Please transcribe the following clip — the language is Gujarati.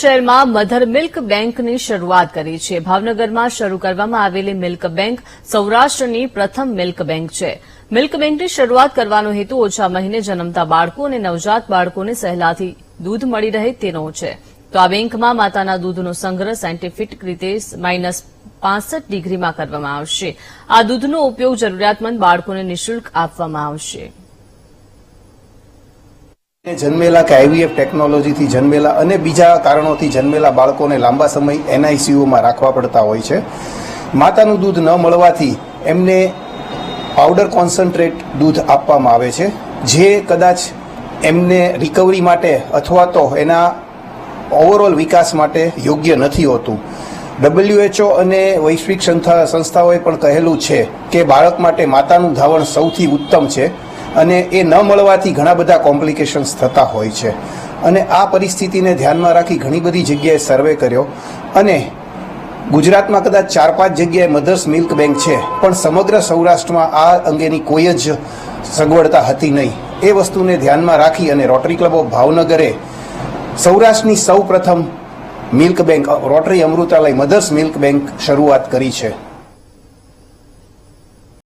શહેરમાં મધર મિલ્ક બેંકની શરૂઆત કરી છે. ભાવનગરમાં શરૂ કરવામાં આવેલી મિલ્ક બેંક સૌરાષ્ટ્રની પ્રથમ મિલ્ક બેંક છે. મિલ્ક બેંકની શરૂઆત કરવાનો હેતુ ઓછા મહિને જન્મતા બાળકો અને નવજાત બાળકોને સહેલાથી દૂધ મળી રહે તેનો છે. તો આ બેંકમાં માતાના દૂધનો સંગ્રહ સાયન્ટિફિક રીતે માઇનસ પાસઠ ડિગ્રીમાં કરવામાં આવશે. આ દૂધનો ઉપયોગ જરૂરિયાતમંદ બાળકોને નિઃશુલ્ક આપવામાં આવશે. જન્મેલા કે આઈવીએફ ટેકનોલોજીથી જન્મેલા અને બીજા કારણોથી જન્મેલા બાળકોને લાંબા સમય એનઆઈસીયુમાં રાખવા પડતા હોય છે. માતાનું દૂધ ન મળવાથી એમને પાવડર કોન્સન્ટ્રેટ દૂધ આપવામાં આવે છે. જે કદાચ એમને રિકવરી માટે અથવા તો એના ઓવરઓલ વિકાસ માટે યોગ્ય નથી હોતું. ડબલ્યુએચઓ અને વૈશ્વિક સંસ્થા- સંસ્થાઓએ પણ કહેલું છે કે બાળક માટે માતાનું ધાવણ સૌથી ઉત્તમ છે. અને એ ન મળવાથી ઘણા બધા કોમ્પ્લિકેશન્સ થતા હોય છે. અને આ પરિસ્થિતિને ધ્યાનમાં રાખી ઘણી બધી જગ્યાએ સર્વે કર્યો. અને ગુજરાતમાં કદાચ ચાર પાંચ જગ્યાએ મધર્સ મિલ્ક બેંક છે, પણ સમગ્ર સૌરાષ્ટ્રમાં આ અંગેની કોઈ જ સગવડતા હતી નહીં. એ વસ્તુને ધ્યાનમાં રાખી અને રોટરી ક્લબ ઓફ ભાવનગરે સૌરાષ્ટ્રની સૌ પ્રથમ milk bank, Rotary Amritalaya mothers milk bank શરૂઆત કરી છે.